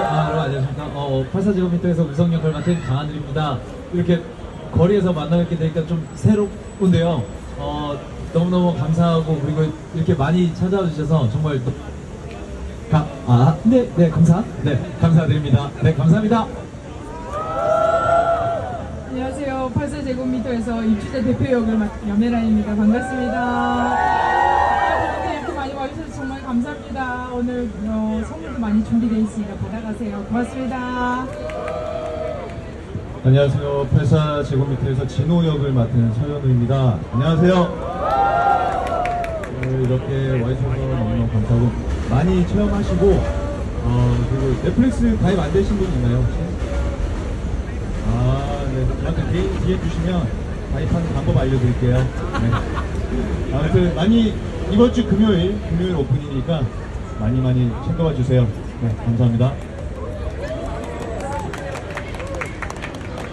어, 84제곱미터에서 우성 역을 맡은 강하늘입니다. 이렇게 거리에서 만나뵙게 되니까 좀 새롭군데요. 어, 너무너무 감사하고 그리고 이렇게 많이 찾아와 주셔서 정말 또- 가, 아, 네, 네, 감사. 네, 감사드립니다. 네, 감사합니다. 안녕하세요. 84제곱미터에서 입주자 대표 역을 맡은 염혜란입니다. 반갑습니다. 오늘 이렇게 많이 와주셔서 정말 감사합니다. 오늘 어, 선물도 많이 준비되어 있으니까 받아가세요. 고맙습니다. 안녕하세요. 84제곱미터에서 진호 역을 맡은 서현우입니다. 안녕하세요. 오늘 이렇게 와주셔서 너무너무 감사하고 많이 체험하시고 어, 그리고 넷플릭스 가입 안 되신 분 있나요 혹시? 아, 네. 저한테 개인 뒤에 주시면 가입하는 방법 알려드릴게요. 네. 아무튼 많이 이번 주 금요일 금요일 오픈이니까 많이 많이 챙겨와 주세요. 네, 감사합니다.